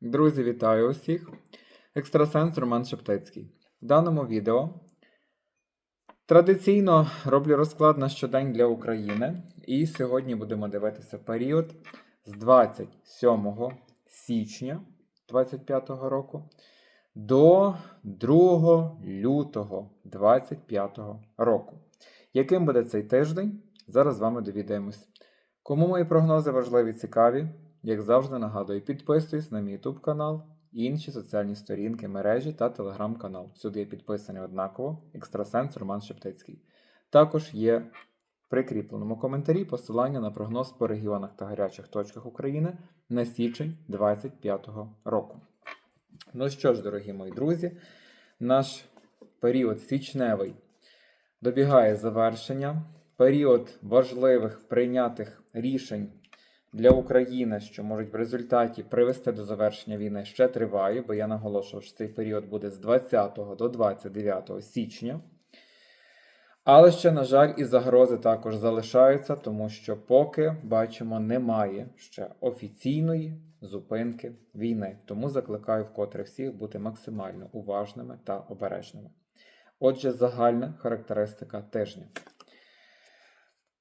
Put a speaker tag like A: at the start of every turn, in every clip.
A: Друзі, вітаю усіх! Екстрасенс Роман Шептицький. В даному відео традиційно роблю розклад на щодень для України. І сьогодні будемо дивитися період з 27 січня 2025 року до 2 лютого 2025 року. Яким буде цей тиждень? Зараз з вами довідаємось. Кому мої прогнози важливі цікаві, як завжди нагадую, підписуйтесь на мій YouTube канал, інші соціальні сторінки, мережі та телеграм-канал. Сюди я підписаний однаково, екстрасенс Роман Шептицький. Також є в прикріпленому коментарі посилання на прогноз по регіонах та гарячих точках України на січень 2025 року. Ну що ж, дорогі мої друзі, наш період січневий добігає завершення. Період важливих прийнятих рішень для України, що можуть в результаті привести до завершення війни, ще триває, бо я наголошував, що цей період буде з 20 до 29 січня. Але ще, на жаль, і загрози також залишаються, тому що поки бачимо, немає ще офіційної зупинки війни. Тому закликаю вкотре всіх бути максимально уважними та обережними. Отже, загальна характеристика тижня.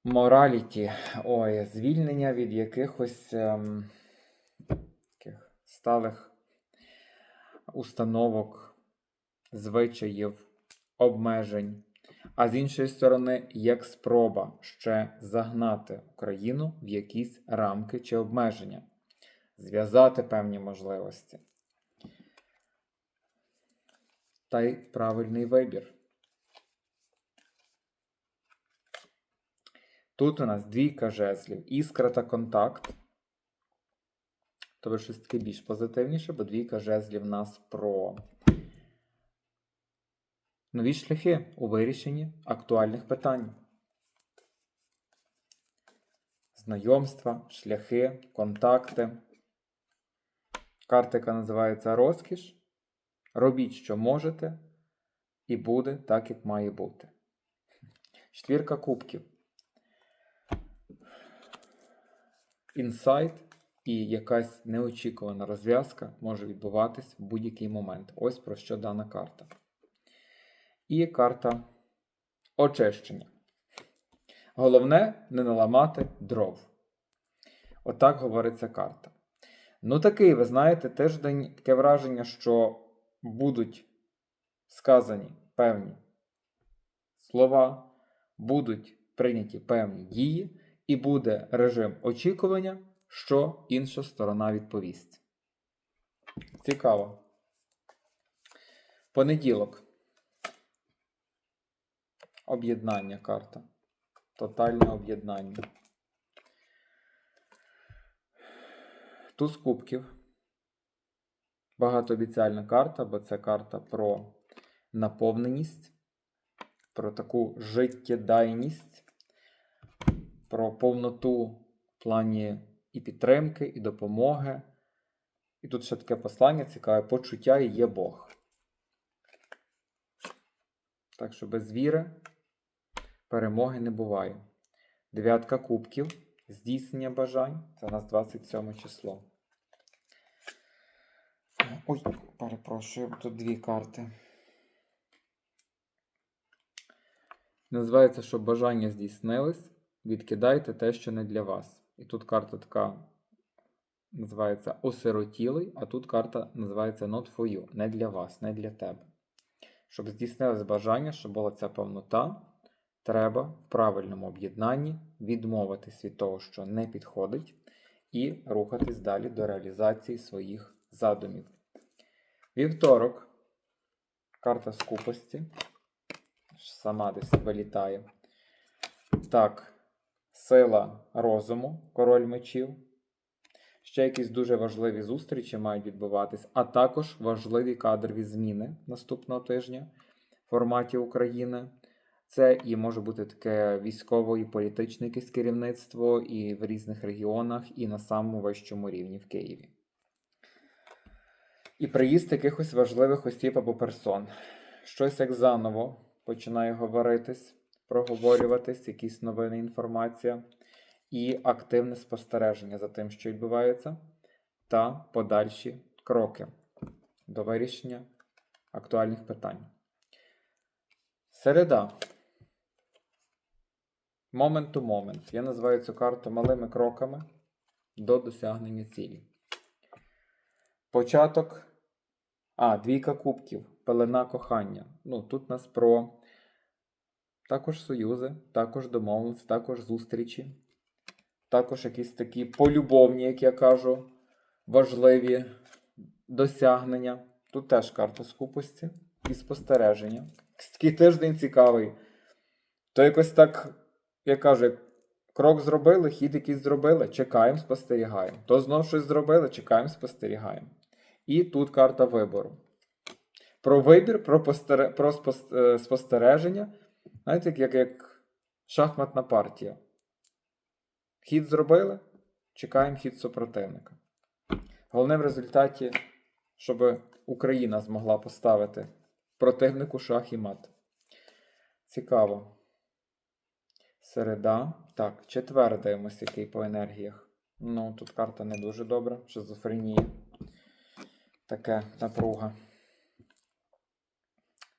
A: Мораліті. Ой, звільнення від якихось ем, таких сталих установок, звичаїв, обмежень. А з іншої сторони, як спроба ще загнати Україну в якісь рамки чи обмеження, зв'язати певні можливості. Та й правильний вибір. Тут у нас двійка жезлів, іскра та контакт. Тобто щось таке більш позитивніше, бо двійка жезлів у нас про нові шляхи у вирішенні актуальних питань. Знайомства, шляхи, контакти. Карта, яка називається розкіш. Робіть, що можете, і буде так, як має бути. Четвірка кубків. Інсайт і якась неочікувана розв'язка може відбуватись в будь-який момент. Ось про що дана карта. І карта очищення. Головне не наламати дров. Отак говориться карта. Ну, такий, ви знаєте, тиждень таке враження, що будуть сказані певні слова, будуть прийняті певні дії і буде режим очікування, що інша сторона відповість. Цікаво. Понеділок. Об'єднання карта. Тотальне об'єднання. Туз кубків. Багатообіцяльна карта, бо це карта про наповненість, про таку життєдайність про повноту в плані і підтримки, і допомоги. І тут ще таке послання цікаве: почуття і є Бог. Так що без віри перемоги не буває. Дев'ятка кубків, здійснення бажань. Це у нас 27 число. Ой, перепрошую, тут дві карти. Називається, що бажання здійснились відкидайте те, що не для вас. І тут карта така називається осиротілий, а тут карта називається Not for you, не для вас, не для тебе. Щоб здійснилось бажання, щоб була ця повнота, треба в правильному об'єднанні відмовитись від того, що не підходить, і рухатись далі до реалізації своїх задумів. Вівторок, карта скупості. Сама десь вилітає. Так, сила розуму, король мечів. Ще якісь дуже важливі зустрічі мають відбуватись, а також важливі кадрові зміни наступного тижня в форматі України. Це і може бути таке військово і політичне якесь керівництво і в різних регіонах, і на самому вищому рівні в Києві. І приїзд якихось важливих осіб або персон. Щось як заново починає говоритись проговорюватись, якісь новини, інформація, і активне спостереження за тим, що відбувається, та подальші кроки до вирішення актуальних питань. Середа. Moment to moment. Я називаю цю карту малими кроками до досягнення цілі. Початок. А, двійка кубків. Пелена кохання. Ну, тут у нас про також союзи, також домовленості, також зустрічі. Також якісь такі полюбовні, як я кажу, важливі досягнення. Тут теж карта скупості і спостереження. Такий тиждень цікавий. То якось так, я кажу, крок зробили, хід якийсь зробили, чекаємо, спостерігаємо. То знов щось зробили, чекаємо, спостерігаємо. І тут карта вибору. Про вибір, про, постере... про е, спостереження. Знаєте, як, як шахматна партія. Хід зробили, чекаємо хід супротивника. Головне в результаті, щоб Україна змогла поставити противнику шах і мат. Цікаво. Середа. Так, четвер дивимося, який по енергіях. Ну, тут карта не дуже добра. Шизофренія. Таке напруга.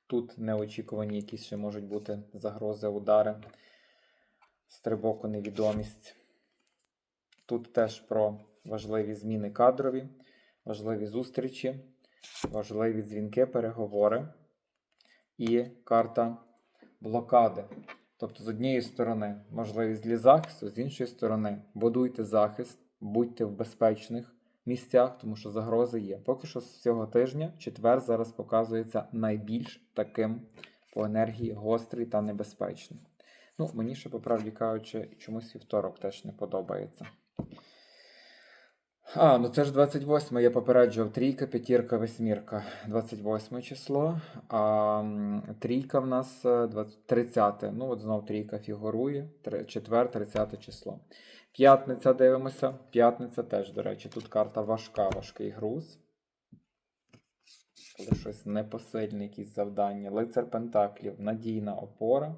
A: Тут неочікувані якісь ще можуть бути загрози, удари, стрибок невідомість. Тут теж про важливі зміни кадрові, важливі зустрічі, важливі дзвінки, переговори і карта блокади. Тобто, з однієї сторони, можливість для захисту, з іншої сторони, будуйте захист, будьте в безпечних місцях, тому що загрози є. Поки що з цього тижня четвер зараз показується найбільш таким по енергії гострий та небезпечний. Ну, мені ще, по правді кажучи, чомусь вівторок теж не подобається. А, ну це ж 28 я попереджував трійка, п'ятірка, восьмірка. 28 число. А трійка в нас е, 20 30. Ну, от знов трійка фігурує. Четвер, 30 число. П'ятниця дивимося. П'ятниця теж, до речі, тут карта важка, важкий груз. Коли щось непосильне, якісь завдання. Лицар Пентаклів, надійна опора.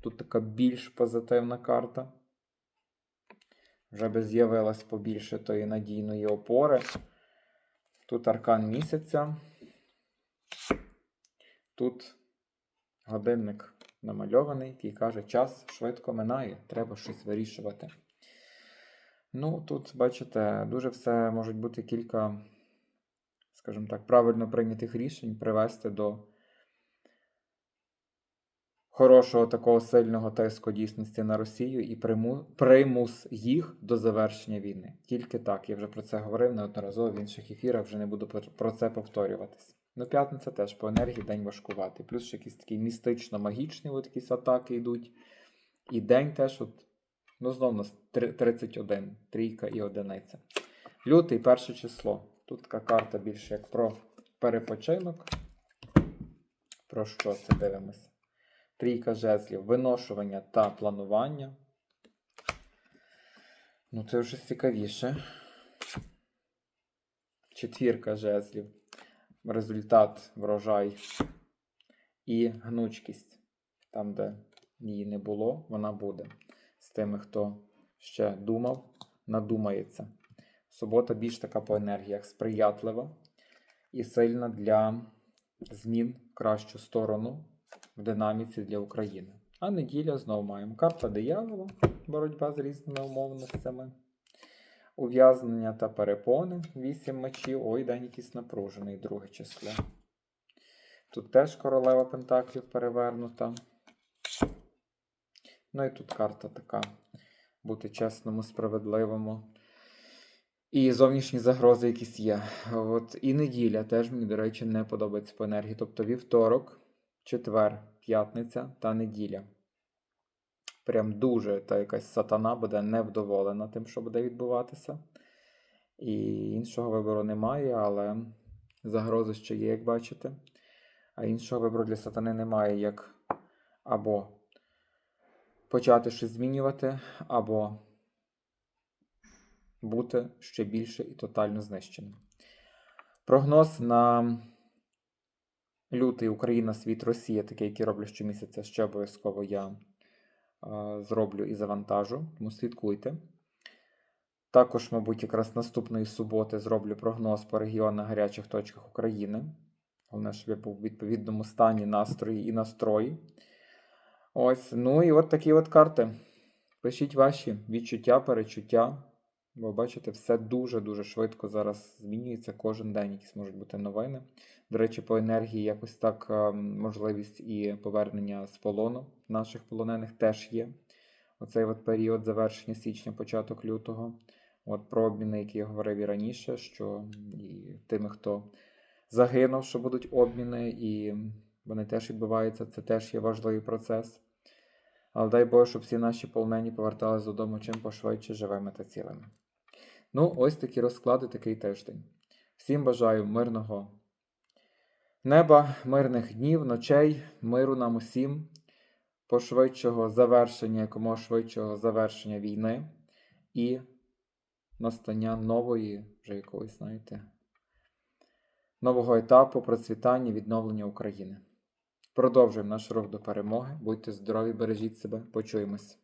A: Тут така більш позитивна карта. Вже би з'явилось побільше тої надійної опори. Тут аркан місяця. Тут годинник намальований, який каже, час швидко минає, треба щось вирішувати. Ну, тут, бачите, дуже все можуть бути кілька, скажімо так, правильно прийнятих рішень привести до хорошого такого сильного тиску дійсності на Росію і приму- примус їх до завершення війни. Тільки так. Я вже про це говорив неодноразово в інших ефірах, вже не буду про- це повторюватись. Ну, п'ятниця теж по енергії день важкуватий. Плюс ще якісь такі містично-магічні от якісь атаки йдуть. І день теж, от, ну, знову нас 31, трійка і одиниця. Лютий, перше число. Тут така карта більше як про перепочинок. Про що це дивимося? Трійка жезлів, виношування та планування. Ну, це вже цікавіше. Четвірка жезлів. Результат, врожай і гнучкість. Там, де її не було, вона буде. З тими, хто ще думав, надумається. Субота більш така по енергіях сприятлива і сильна для змін в кращу сторону в динаміці для України. А неділя знову маємо карта диявола, боротьба з різними умовностями. Ув'язнення та перепони 8 мечів. Ой, день якийсь напружений, друге число. Тут теж королева Пентаклів перевернута. Ну і тут карта така. Бути чесному, справедливому. І зовнішні загрози якісь є. От і неділя теж мені, до речі, не подобається по енергії. Тобто вівторок, четвер, п'ятниця та неділя. Прям дуже та якась сатана буде невдоволена тим, що буде відбуватися. І іншого вибору немає, але загрози ще є, як бачите. А іншого вибору для сатани немає, як або почати щось змінювати, або бути ще більше і тотально знищеним. Прогноз на лютий Україна, світ, Росія, такий, який роблю щомісяця, ще обов'язково я е, зроблю і завантажу, тому слідкуйте. Також, мабуть, якраз наступної суботи зроблю прогноз по регіонах гарячих точках України. Головне, щоб я був у відповідному стані, настрої і настрої. Ось, ну і от такі от карти. Пишіть ваші відчуття, перечуття. Бо бачите, все дуже-дуже швидко зараз змінюється. Кожен день якісь можуть бути новини. До речі, по енергії якось так е, можливість і повернення з полону наших полонених теж є. Оцей от період завершення січня, початок лютого. От про обміни, які я говорив і раніше, що і тими, хто загинув, що будуть обміни, і вони теж відбуваються. Це теж є важливий процес. Але дай Боже, щоб всі наші полонені повертались додому чим пошвидше живими та цілими. Ну, ось такі розклади, такий тиждень. Всім бажаю мирного неба, мирних днів, ночей, миру нам усім, пошвидшого завершення, якомога швидшого завершення війни і настання нової, вже якогось, знаєте, нового етапу процвітання, відновлення України. Продовжуємо наш рух до перемоги. Будьте здорові, бережіть себе, почуємось.